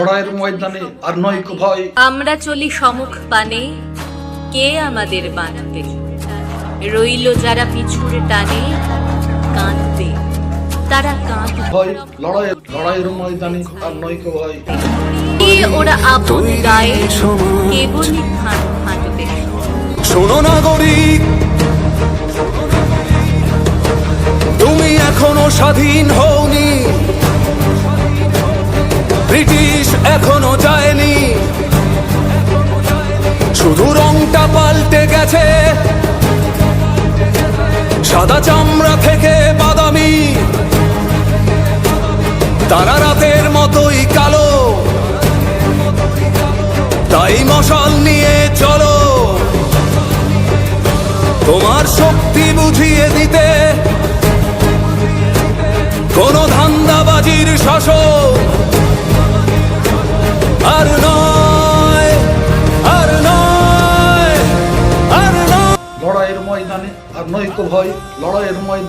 লড়াইয়ের ময়দানে আর নয় কো ভয়। আমরা চলি সমুখ পানে কে আমাদের বাঁধবে? রইল যারা পিছুর টানে কাঁদবে। তারা কাঁদবে। ভয় লড়াইয়ের লড়াইয়ের ময়দানে আর নয় কো ভয়। কে ওরা আপন গায়ে কেবলই খান খাঁদবে শোনো নাগরিক তুমি এখনও স্বাধীন হওনি। ব্রিটিশ এখনও যায়নি। শুধু রংটা পাল্টে গেছে। সাদা চামড়া থেকে বাদামি। তারা রাতের মতোই কালো। তাই মশাল নিয়ে চলো। তোমার শক্তি বুঝিয়ে দিতে কোন ধান্দাবাজির শাসক ময়দানে আর কো ভয় লড়াইয়ের ময়দানে।